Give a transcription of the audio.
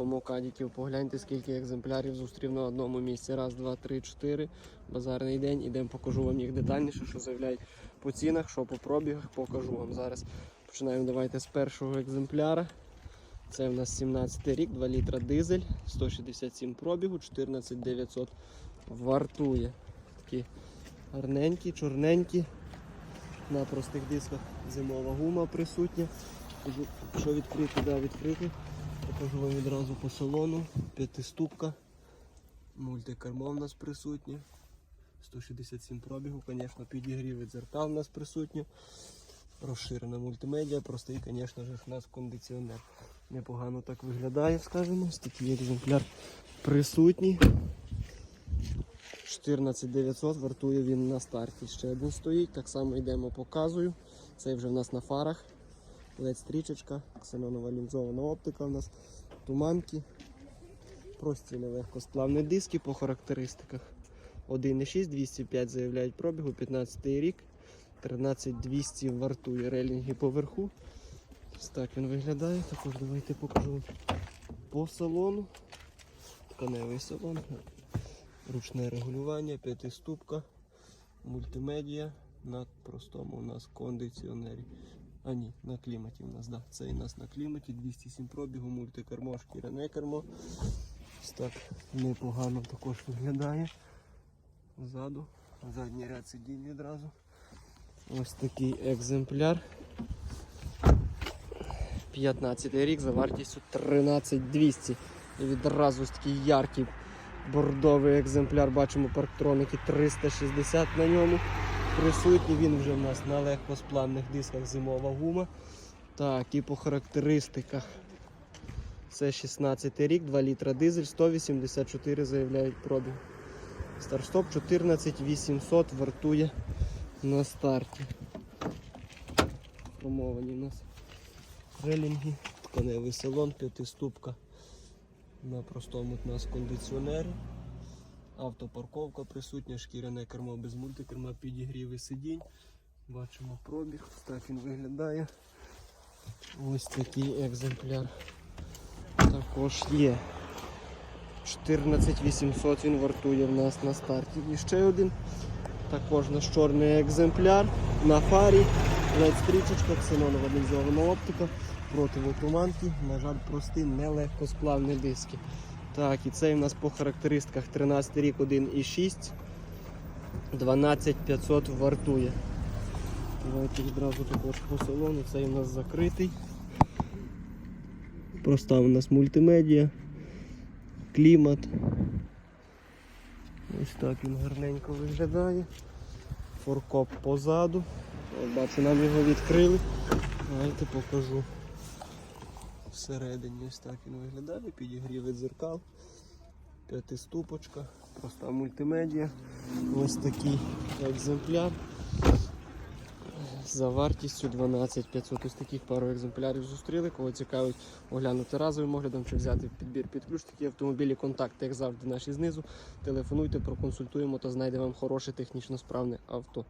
Кому кадіків, погляньте, скільки екземплярів зустрів на одному місці. Раз, два, три, чотири. Базарний день. Ідемо, покажу вам їх детальніше, що заявляють по цінах, що по пробігах, покажу вам зараз. Починаємо давайте з першого екземпляра. Це в нас 17 рік, 2 літра дизель, 167 пробігу, 14 900 вартує. Такі гарненькі, чорненькі. На простих дисках зимова гума присутня. Що відкрити, да, відкрити. Покажу вам відразу по салону. П'ятиступка. Мультикермо в нас присутнє. 167 пробігу, звісно, підігріви дзеркал в нас присутнє. Розширена мультимедіа, простий, звісно ж, у нас кондиціонер. Непогано так виглядає, скажімо. Такий екземпляр присутній. 14900 вартує він на старті. Ще один стоїть. Так само йдемо, показую. Цей вже в нас на фарах. Led стрічечка, ксенонова лінзована оптика у нас, туманки. Прості нелегкосплавні диски по характеристиках. 1,6, 205 заявляють пробігу, 15 рік, 13200 вартує релінги поверху. Ось так він виглядає. Також давайте покажу по салону. Тканевий салон, ручне регулювання, п'ятиступка, мультимедіа на простому у нас кондиціонері. А ні, на кліматі у нас, да. Це і нас на кліматі, 207 пробігу, мультикермо, шкіряне кермо. Ось так непогано також виглядає. Ззаду, задній ряд сидінь відразу. Ось такий екземпляр. 15 рік за вартістю 13200. І відразу ось такий яркий бордовий екземпляр. Бачимо парктроники 360 на ньому. Присутній він вже в нас на легкосплавних дисках зимова гума. Так, і по характеристиках. Це 16 рік, 2 літра дизель, 184 заявляють пробіг. Старстоп 14800 вартує на старті. Промовані у нас релінги, тканевий салон, п'ятиступка на простому у нас кондиціонері. Автопарковка присутня, шкіряне кермо без мультикерма, підігріви сидінь. Бачимо пробіг, так він виглядає. Ось такий екземпляр. Також є. 14800 він вартує в нас на старті. І ще один. Також наш чорний екземпляр на фарі. стрічечка, ксенонова лінзована оптика, противотуманки, на жаль, прості, нелегкосплавні диски. Так, і цей у нас по характеристиках 13 рік 1,6, 12500 вартує. Давайте відразу також по салону, цей у нас закритий. Проста у нас мультимедіа, клімат. Ось так він гарненько виглядає. Форкоп позаду. Бачу, нам його відкрили. Давайте покажу. Всередині ось так він виглядає, підігріви дзеркал, п'ятиступочка, проста мультимедіа. Ось такий екземпляр. За вартістю 12 500. Ось таких пару екземплярів зустріли. Кого цікавить оглянути разовим оглядом чи взяти підбір під ключ. Такі автомобілі, контакти, як завжди, наші знизу. Телефонуйте, проконсультуємо та знайдемо вам хороше технічно справне авто.